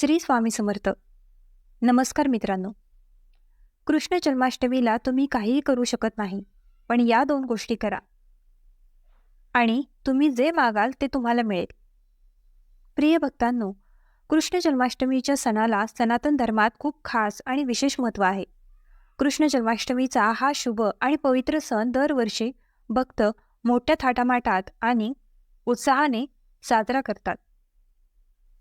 श्री स्वामी समर्थ. नमस्कार मित्रांनो. कृष्ण जन्माष्टमीला तुम्ही काहीही करू शकत नाही पण या दोन गोष्टी करा. आणि तुम्ही जे मागाल ते तुम्हाला मिळेल. प्रिय भक्तांनो कृष्ण जन्माष्टमीच्या सणाला सनातन धर्मात खूप खास आणि विशेष महत्त्व आहे. कृष्ण जन्माष्टमीचा हा शुभ आणि पवित्र सण दरवर्षी भक्त मोठ्या थाटामाटात आणि उत्साहाने साजरा करतात.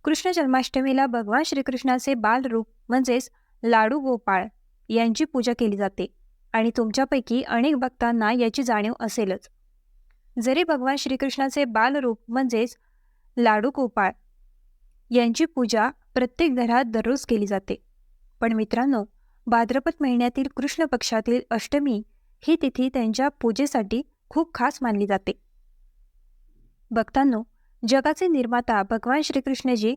कृष्ण जन्माष्टमीला भगवान श्रीकृष्णाचे बालरूप म्हणजेच लाडू गोपाळ यांची पूजा केली जाते आणि तुमच्यापैकी अनेक भक्तांना याची जाणीव असेलच. जरी भगवान श्रीकृष्णाचे बालरूप म्हणजेच लाडू गोपाळ यांची पूजा प्रत्येक घरात दररोज केली जाते. पण मित्रांनो भाद्रपद महिन्यातील कृष्ण पक्षातील अष्टमी ही तिथी त्यांच्या पूजेसाठी खूप खास मानली जाते. भक्तांनो जगाचे निर्माता भगवान श्रीकृष्णजी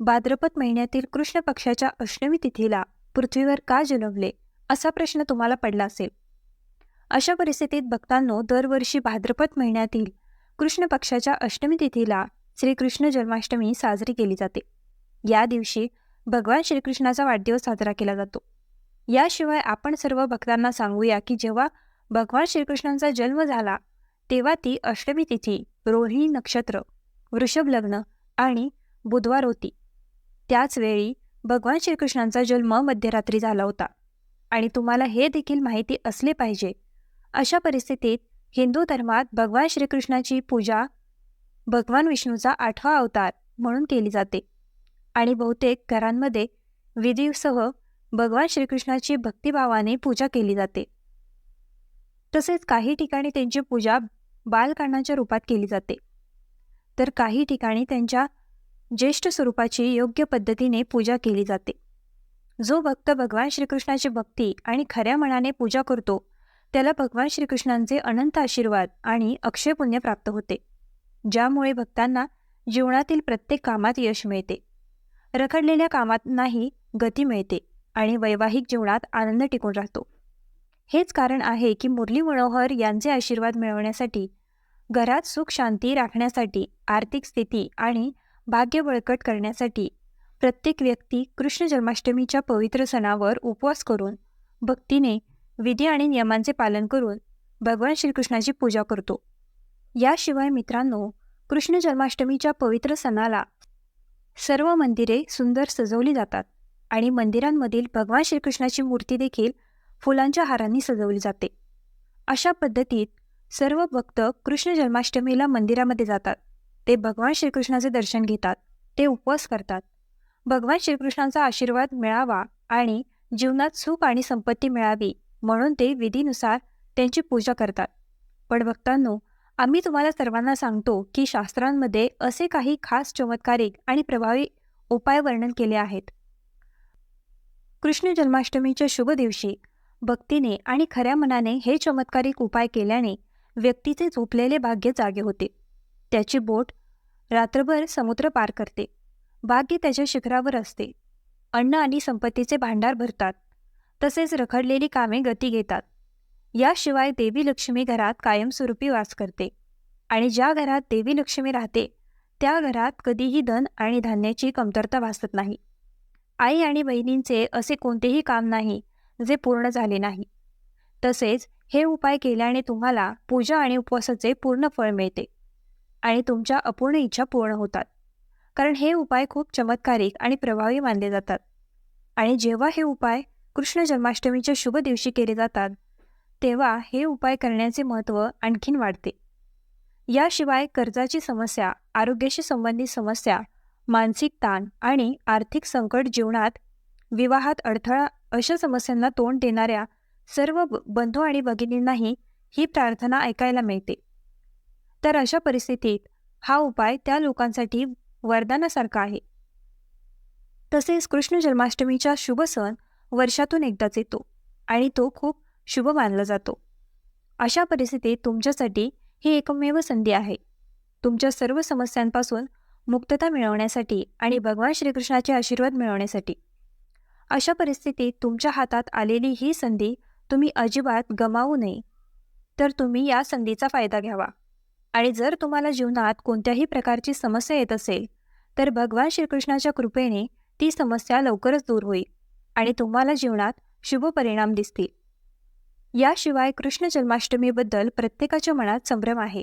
भाद्रपद महिन्यातील कृष्ण पक्षाच्या अष्टमी तिथीला पृथ्वीवर का जन्मले असा प्रश्न तुम्हाला पडला असेल. अशा परिस्थितीत भक्तांनो दरवर्षी भाद्रपद महिन्यातील कृष्ण पक्षाच्या अष्टमी तिथीला श्रीकृष्ण जन्माष्टमी साजरी केली जाते. या दिवशी भगवान श्रीकृष्णाचा वाढदिवस साजरा केला जातो. याशिवाय आपण सर्व भक्तांना सांगूया की जेव्हा भगवान श्रीकृष्णांचा जन्म झाला तेव्हा ती अष्टमी तिथी रोहिणी नक्षत्र वृषभ लग्न आणि बुधवार होती. त्याच वेळी भगवान श्रीकृष्णांचा जन्म मध्यरात्री झाला होता आणि तुम्हाला हे देखील माहिती असले पाहिजे. अशा परिस्थितीत हिंदू धर्मात भगवान श्रीकृष्णाची पूजा भगवान विष्णूचा आठवा अवतार म्हणून केली जाते आणि बहुतेक घरांमध्ये विधीसह भगवान श्रीकृष्णाची भक्तिभावाने पूजा केली जाते. तसेच काही ठिकाणी त्यांची पूजा बालकांडाच्या रूपात केली जाते. तर काही ठिकाणी त्यांच्या ज्येष्ठ स्वरूपाची योग्य पद्धतीने पूजा केली जाते. जो भक्त भगवान श्रीकृष्णाची भक्ती आणि खऱ्या मनाने पूजा करतो त्याला भगवान श्रीकृष्णांचे अनंत आशीर्वाद आणि अक्षय पुण्य प्राप्त होते ज्यामुळे भक्तांना जीवनातील प्रत्येक कामात यश मिळते. रखडलेल्या कामांनाही गती मिळते आणि वैवाहिक जीवनात आनंद टिकून राहतो. हेच कारण आहे की मुरली मनोहर यांचे आशीर्वाद मिळवण्यासाठी घरात सुख शांती राखण्यासाठी आर्थिक स्थिती आणि भाग्य बळकट करण्यासाठी प्रत्येक व्यक्ती कृष्ण जन्माष्टमीच्या पवित्र सणावर उपवास करून भक्तीने विधी आणि नियमांचे पालन करून भगवान श्रीकृष्णाची पूजा करतो. याशिवाय मित्रांनो कृष्ण जन्माष्टमीच्या पवित्र सणाला सर्व मंदिरे सुंदर सजवली जातात आणि मंदिरांमधील भगवान श्रीकृष्णाची मूर्ती देखील फुलांच्या हारांनी सजवली जाते. अशा पद्धतीत सर्व भक्त कृष्ण जन्माष्टमीला मंदिरामध्ये जातात. ते भगवान श्रीकृष्णाचे दर्शन घेतात. ते उपवास करतात. भगवान श्रीकृष्णांचा आशीर्वाद मिळावा आणि जीवनात सुख आणि संपत्ती मिळावी म्हणून ते विधीनुसार त्यांची पूजा करतात. पण भक्तांनो आम्ही तुम्हाला सर्वांना सांगतो की शास्त्रांमध्ये असे काही खास चमत्कारिक आणि प्रभावी उपाय वर्णन केले आहेत. कृष्ण जन्माष्टमीच्या शुभ दिवशी भक्तीने आणि खऱ्या मनाने हे चमत्कारिक उपाय केल्याने व्यक्तीचे झोपलेले भाग्य जागे होते. त्याची बोट रात्रभर समुद्र पार करते. भाग्य त्याच्या शिखरावर असते. अन्न आणि संपत्तीचे भांडार भरतात. तसेच रखडलेली कामे गती घेतात. याशिवाय देवी लक्ष्मी घरात कायमस्वरूपी वास करते. आणि ज्या घरात देवी लक्ष्मी राहते त्या घरात कधीही धन आणि धान्याची कमतरता भासत नाही. आई आणि बहिणींचे असे कोणतेही काम नाही जे पूर्ण झाले नाही. तसेच हे उपाय केल्याने तुम्हाला पूजा आणि उपवासाचे पूर्ण फळ मिळते. आणि तुमच्या अपूर्ण इच्छा पूर्ण होतात. कारण हे उपाय खूप चमत्कारिक आणि प्रभावी मानले जातात. आणि जेव्हा हे उपाय कृष्ण जन्माष्टमीच्या शुभ दिवशी केले जातात तेव्हा हे उपाय करण्याचे महत्त्व आणखीन वाढते. याशिवाय कर्जाची समस्या आरोग्याशी संबंधित समस्या मानसिक ताण आणि आर्थिक संकट जीवनात विवाहात अडथळा अशा समस्यांना तोंड देणाऱ्या सर्व बंधू आणि भगिनींनाही ही प्रार्थना ऐकायला मिळते. तर अशा परिस्थितीत हा उपाय त्या लोकांसाठी वरदानासारखा आहे. तसेच कृष्ण जन्माष्टमीचा शुभ सण वर्षातून एकदाच येतो आणि तो खूप शुभ मानला जातो. अशा परिस्थितीत तुमच्यासाठी ही एकमेव संधी आहे. तुमच्या सर्व समस्यांपासून मुक्तता मिळवण्यासाठी आणि भगवान श्रीकृष्णाचे आशीर्वाद मिळवण्यासाठी. अशा परिस्थितीत तुमच्या हातात आलेली ही संधी तुम्ही अजिबात गमावू नये. तर तुम्ही या संधीचा फायदा घ्यावा. आणि जर तुम्हाला जीवनात कोणत्याही प्रकारची समस्या येत असेल तर भगवान श्रीकृष्णाच्या कृपेने ती समस्या लवकरच दूर होईल आणि तुम्हाला जीवनात शुभ परिणाम दिसतील. याशिवाय कृष्ण जन्माष्टमीबद्दल प्रत्येकाच्या मनात संभ्रम आहे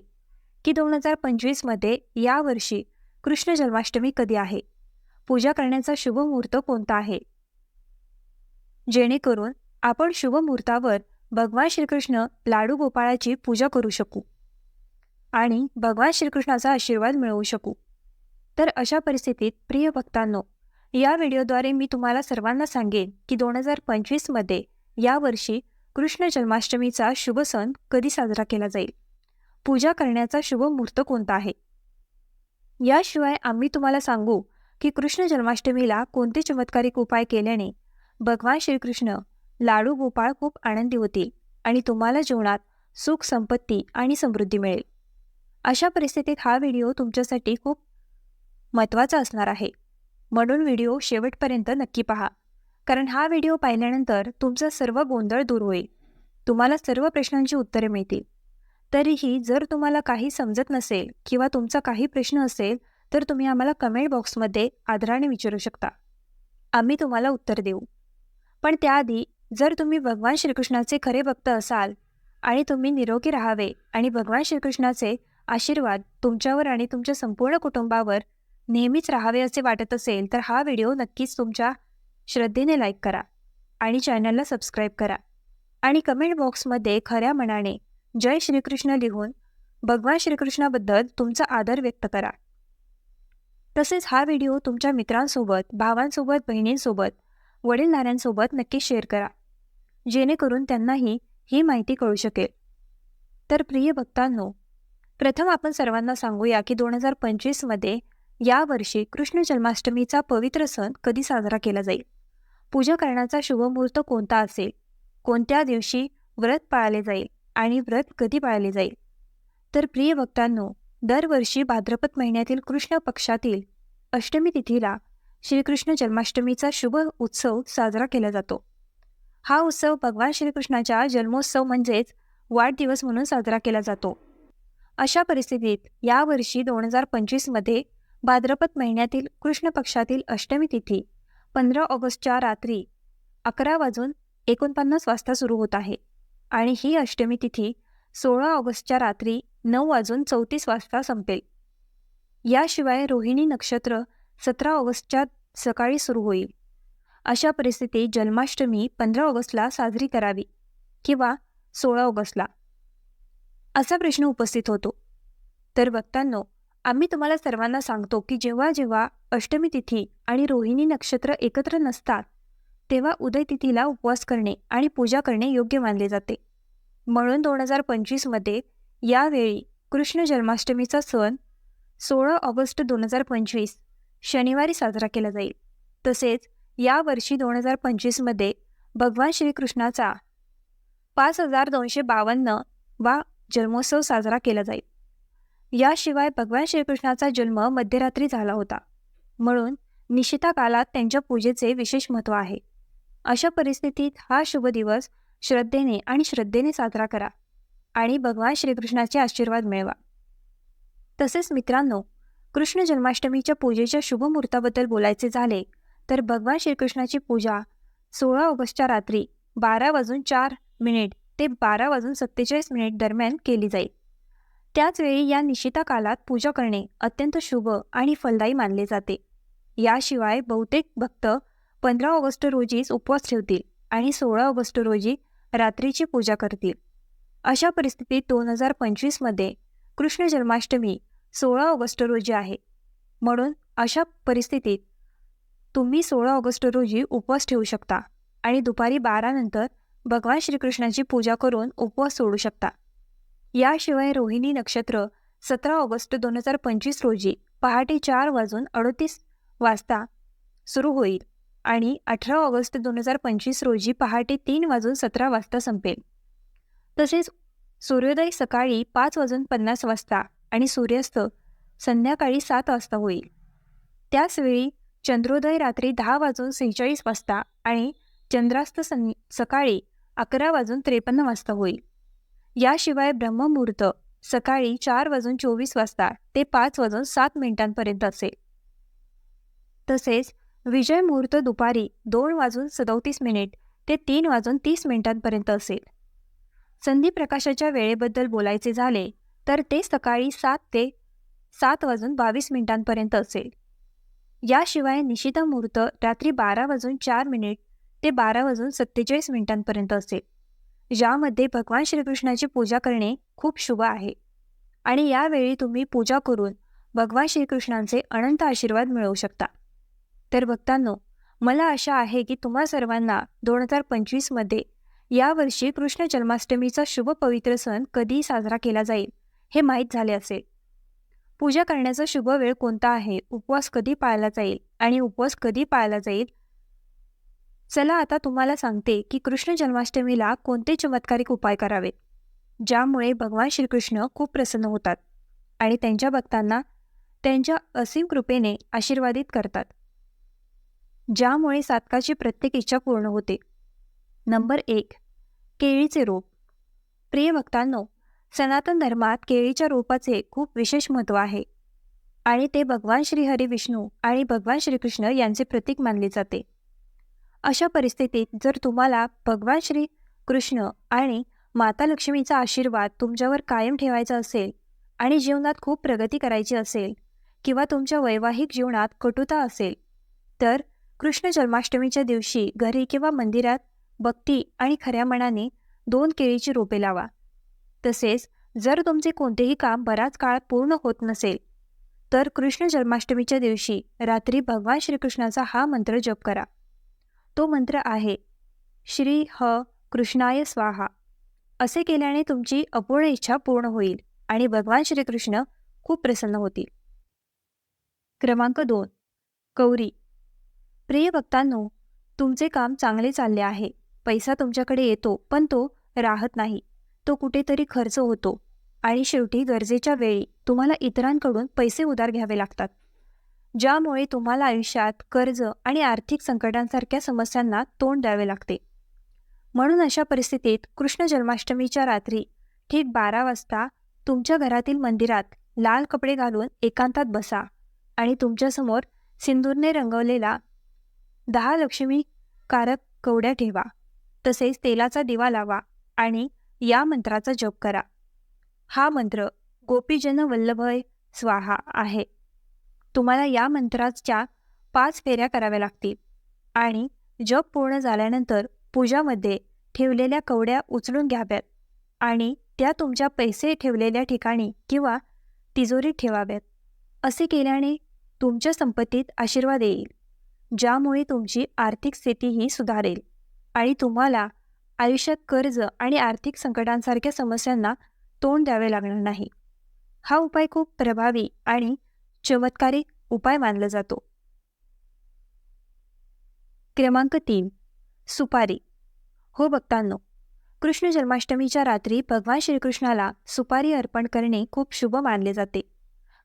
की दोन हजार पंचवीसमध्ये यावर्षी कृष्ण जन्माष्टमी कधी आहे? पूजा करण्याचा शुभ मुहूर्त कोणता आहे? जेणेकरून आपण शुभ मुहूर्तावर भगवान श्रीकृष्ण लाडू गोपाळाची पूजा करू शकू आणि भगवान श्रीकृष्णाचा आशीर्वाद मिळवू शकू. तर अशा परिस्थितीत प्रिय भक्तांनो या व्हिडिओद्वारे मी तुम्हाला सर्वांना सांगेन की दोन हजार पंचवीसमध्ये यावर्षी कृष्ण जन्माष्टमीचा शुभ सण कधी साजरा केला जाईल? पूजा करण्याचा शुभ मुहूर्त कोणता आहे? याशिवाय आम्ही तुम्हाला सांगू की कृष्ण जन्माष्टमीला कोणते चमत्कारिक उपाय केल्याने भगवान श्रीकृष्ण लाडू गोपाळ खूप आनंदी होतील आणि तुम्हाला जीवनात सुख संपत्ती आणि समृद्धी मिळेल. अशा परिस्थितीत हा व्हिडिओ तुमच्यासाठी खूप महत्त्वाचा असणार आहे. म्हणून व्हिडिओ शेवटपर्यंत नक्की पहा. कारण हा व्हिडिओ पाहिल्यानंतर तुमचा सर्व गोंधळ दूर होईल. तुम्हाला सर्व प्रश्नांची उत्तरे मिळतील. तरीही जर तुम्हाला काही समजत नसेल किंवा तुमचा काही प्रश्न असेल तर तुम्ही आम्हाला कमेंट बॉक्समध्ये आदराने विचारू शकता. आम्ही तुम्हाला उत्तर देऊ. पण त्याआधी जर तुम्ही भगवान श्रीकृष्णाचे खरे भक्त असाल आणि तुम्ही निरोगी राहावे आणि भगवान श्रीकृष्णाचे आशीर्वाद तुमच्यावर आणि तुमच्या संपूर्ण कुटुंबावर नेहमीच राहावे असे वाटत असेल तर हा व्हिडिओ नक्कीच तुमच्या श्रद्धेने लाईक करा आणि चॅनलला सबस्क्राईब करा. आणि कमेंट बॉक्समध्ये खऱ्या मनाने जय श्रीकृष्ण लिहून भगवान श्रीकृष्णाबद्दल तुमचा आदर व्यक्त करा. तसेच हा व्हिडिओ तुमच्या मित्रांसोबत भावांसोबत बहिणींसोबत वडीलधाऱ्यांसोबत नक्की शेअर करा. जेणेकरून त्यांनाही ही माहिती कळू शकेल. तर प्रिय भक्तांनो प्रथम आपण सर्वांना सांगूया की दोन हजार पंचवीसमध्ये यावर्षी कृष्ण जन्माष्टमीचा पवित्र सण कधी साजरा केला जाईल? पूजा करण्याचा शुभमुहूर्त कोणता असेल? कोणत्या दिवशी व्रत पाळले जाईल आणि व्रत कधी पाळले जाईल? तर प्रिय भक्तांनो दरवर्षी भाद्रपद महिन्यातील कृष्ण पक्षातील अष्टमी तिथीला श्रीकृष्ण जन्माष्टमीचा शुभ उत्सव साजरा केला जातो. हा उत्सव भगवान श्रीकृष्णाच्या जन्मोत्सव म्हणजेच वाढदिवस म्हणून साजरा केला जातो. अशा परिस्थितीत यावर्षी दोन हजार पंचवीसमध्ये भाद्रपद महिन्यातील कृष्ण पक्षातील अष्टमी तिथी पंधरा ऑगस्टच्या रात्री अकरा वाजून एकोणपन्नास वाजता सुरू होत आहे आणि ही अष्टमी तिथी सोळा ऑगस्टच्या रात्री नऊ वाजून चौतीस वाजता संपेल. याशिवाय रोहिणी नक्षत्र सतरा ऑगस्टच्या सकाळी सुरू होईल. अशा परिस्थितीत जन्माष्टमी पंधरा ऑगस्टला साजरी करावी किंवा सोळा ऑगस्टला. असा प्रश्न उपस्थित होतो. तर वक्तांनो आम्ही तुम्हाला सर्वांना सांगतो की जेव्हा जेव्हा अष्टमी तिथी आणि रोहिणी नक्षत्र एकत्र नसतात तेव्हा उदय तिथीला उपवास करणे आणि पूजा करणे योग्य मानले जाते. म्हणून दोन हजार पंचवीसमध्ये यावेळी कृष्ण जन्माष्टमीचा सण सोळा ऑगस्ट दोन हजार पंचवीस शनिवारी साजरा केला जाईल. तसेच या वर्षी दोन हजार पंचवीसमध्ये भगवान श्रीकृष्णाचा पाच हजार दोनशे बावन्न वा जन्मोत्सव साजरा केला जाईल. याशिवाय भगवान श्रीकृष्णाचा जन्म मध्यरात्री झाला होता. म्हणून निशिता कालात त्यांच्या पूजेचे विशेष महत्त्व आहे. अशा परिस्थितीत हा शुभ दिवस श्रद्धेने आणि श्रद्धेने साजरा करा आणि भगवान श्रीकृष्णाचे आशीर्वाद मिळवा. तसेच मित्रांनो कृष्ण जन्माष्टमीच्या पूजेच्या शुभ मुहूर्ताबद्दल बोलायचे झाले तर भगवान श्रीकृष्णाची पूजा सोळा ऑगस्टच्या रात्री बारा वाजून चार मिनिट ते बारा वाजून सत्तेचाळीस मिनिट दरम्यान केली जाईल. त्याचवेळी या निशिता कालात पूजा करणे अत्यंत शुभ आणि फलदायी मानले जाते. याशिवाय बहुतेक भक्त पंधरा ऑगस्ट रोजीच उपवास ठेवतील आणि सोळा ऑगस्ट रोजी रात्रीची पूजा करतील. अशा परिस्थितीत दोन हजार पंचवीसमध्ये कृष्ण जन्माष्टमी सोळा ऑगस्ट रोजी आहे. म्हणून अशा परिस्थितीत तुम्ही सोळा ऑगस्ट रोजी उपवास ठेवू शकता आणि दुपारी बारानंतर भगवान श्रीकृष्णाची पूजा करून उपवास सोडू शकता. याशिवाय रोहिणी नक्षत्र सतरा ऑगस्ट दोन हजार पंचवीस रोजी पहाटे चार वाजून अडतीस वाजता सुरू होईल आणि अठरा ऑगस्ट दोन हजार पंचवीस रोजी पहाटे तीन वाजून सतरा वाजता संपेल. तसेच सूर्योदय सकाळी पाच वाजून पन्नास वाजता आणि सूर्यास्त संध्याकाळी सात वाजता होईल. त्याचवेळी चंद्रोदय रात्री दहा वाजून सेहेचाळीस वाजता आणि चंद्रास्त सं सकाळी अकरा वाजून त्रेपन्न वाजता होईल. याशिवाय ब्रह्ममुहूर्त सकाळी चार वाजून चोवीस वाजता ते पाच वाजून सात मिनिटांपर्यंत असेल. तसेच विजय मुहूर्त दुपारी दोन वाजून सदोतीस मिनिट ते तीन वाजून तीस मिनिटांपर्यंत असेल. संधी प्रकाशाच्या वेळेबद्दल बोलायचे झाले तर ते सकाळी सात ते सात वाजून बावीस मिनिटांपर्यंत असेल. याशिवाय निशिता मुहूर्त रात्री बारा वाजून चार मिनिट ते बारा वाजून सत्तेचाळीस मिनिटांपर्यंत असेल. ज्यामध्ये भगवान श्रीकृष्णाची पूजा करणे खूप शुभ आहे. आणि यावेळी तुम्ही पूजा करून भगवान श्रीकृष्णांचे अनंत आशीर्वाद मिळवू शकता. तर भक्तांनो मला आशा आहे की तुम्हा सर्वांना दोन हजार पंचवीसमध्ये यावर्षी कृष्ण जन्माष्टमीचा शुभ पवित्र सण कधी साजरा केला जाईल हे माहीत झाले असेल. पूजा करण्याचा शुभ वेळ कोणता आहे? उपवास कधी पाळला जाईल? आणि उपवास कधी पाळला जाईल? चला आता तुम्हाला सांगते की कृष्ण जन्माष्टमीला कोणते चमत्कारिक उपाय करावेत ज्यामुळे भगवान श्रीकृष्ण खूप प्रसन्न होतात आणि त्यांच्या भक्तांना त्यांच्या असीम कृपेने आशीर्वादित करतात. ज्यामुळे सातकाची प्रत्येक इच्छा पूर्ण होते. नंबर एक केळीचे रोप. प्रिय भक्तांनो सनातन धर्मात केळीच्या रोपाचे खूप विशेष महत्त्व आहे. आणि ते भगवान श्रीहरी विष्णू आणि भगवान श्रीकृष्ण यांचे प्रतीक मानले जाते. अशा परिस्थितीत जर तुम्हाला भगवान श्री कृष्ण आणि माता लक्ष्मीचा आशीर्वाद तुमच्यावर कायम ठेवायचा असेल आणि जीवनात खूप प्रगती करायची असेल किंवा तुमच्या वैवाहिक जीवनात कटुता असेल तर कृष्ण जन्माष्टमीच्या दिवशी घरी किंवा मंदिरात भक्ती आणि खऱ्या मनाने दोन केळीची रोपे लावा. तसेच जर तुमचे कोणतेही काम बराच काळ पूर्ण होत नसेल तर कृष्ण जन्माष्टमीच्या दिवशी रात्री भगवान श्रीकृष्णाचा हा मंत्र जप करा. तो मंत्र आहे श्री ह कृष्णाय स्वाहा. असे केल्याने तुमची अपूर्ण इच्छा पूर्ण होईल आणि भगवान श्रीकृष्ण खूप प्रसन्न होतील. क्रमांक दोन कौरी प्रिय भक्तांनो तुमचे काम चांगले चालले आहे. पैसा तुमच्याकडे येतो पण तो राहत नाही. तो कुठेतरी खर्च होतो. आणि शेवटी गरजेच्या वेळी तुम्हाला इतरांकडून पैसे उधार घ्यावे लागतात. ज्यामुळे तुम्हाला आयुष्यात कर्ज आणि आर्थिक संकटांसारख्या समस्यांना तोंड द्यावे लागते. म्हणून अशा परिस्थितीत कृष्ण जन्माष्टमीच्या रात्री ठीक बारा वाजता तुमच्या घरातील मंदिरात लाल कपडे घालून एकांतात बसा आणि तुमच्यासमोर सिंदूरने रंगवलेला दहा लक्ष्मीकारक कवड्या ठेवा. तसेच तेलाचा दिवा लावा आणि या मंत्राचा जप करा. हा मंत्र गोपीजन वल्लभय स्वाहा आहे. तुम्हाला या मंत्राच्या पाच फेऱ्या कराव्या लागतील. आणि जप पूर्ण झाल्यानंतर पूजामध्ये ठेवलेल्या कवड्या उचलून घ्याव्यात आणि त्या तुमच्या पैसे ठेवलेल्या ठिकाणी किंवा तिजोरीत ठेवाव्यात. असे केल्याने तुमच्या संपत्तीत आशीर्वाद येईल ज्यामुळे तुमची आर्थिक स्थितीही सुधारेल आणि तुम्हाला आयुष्यात कर्ज आणि आर्थिक संकटांसारख्या समस्यांना तोंड द्यावे लागणार नाही. हा उपाय खूप प्रभावी आणि चमत्कारिक उपाय मानला जातो. क्रमांक तीन. सुपारी. हो भक्तांनो कृष्ण जन्माष्टमीच्या रात्री भगवान श्रीकृष्णाला सुपारी अर्पण करणे खूप शुभ मानले जाते.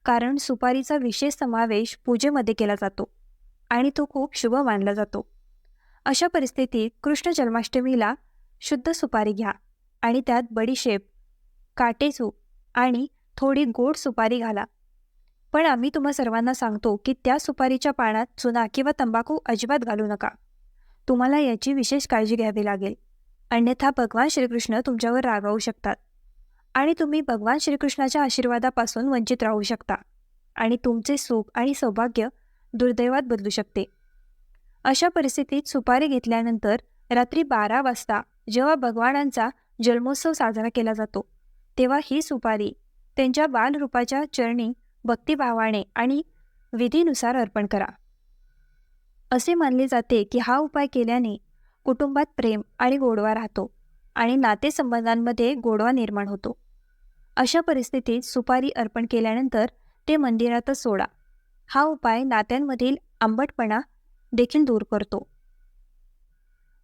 कारण सुपारीचा विशेष समावेश पूजेमध्ये केला जातो आणि तो खूप शुभ मानला जातो. अशा परिस्थितीत कृष्ण जन्माष्टमीला शुद्ध सुपारी घ्या आणि त्यात बडीशेप काटेचू आणि थोडी गोड सुपारी घाला. पण आम्ही तुम्हा सर्वांना सांगतो की त्या सुपारीच्या पाण्यात चुना किंवा तंबाखू अजिबात घालू नका. तुम्हाला याची विशेष काळजी घ्यावी लागेल. अन्यथा भगवान श्रीकृष्ण तुमच्यावर रागावू शकतात आणि तुम्ही भगवान श्रीकृष्णाच्या आशीर्वादापासून वंचित राहू शकता आणि तुमचे सुख आणि सौभाग्य दुर्दैवात बदलू शकते. अशा परिस्थितीत सुपारी घेतल्यानंतर रात्री बारा वाजता जेव्हा भगवानांचा जन्मोत्सव साजरा केला जातो तेव्हा ही सुपारी त्यांच्या बालरूपाच्या चरणी भक्तिभावाने आणि विधीनुसार अर्पण करा. असे मानले जाते की हा उपाय केल्याने कुटुंबात प्रेम आणि गोडवा राहतो आणि नातेसंबंधांमध्ये गोडवा निर्माण होतो. अशा परिस्थितीत सुपारी अर्पण केल्यानंतर ते मंदिरातच सोडा. हा उपाय नात्यांमधील आंबटपणा देखील दूर करतो.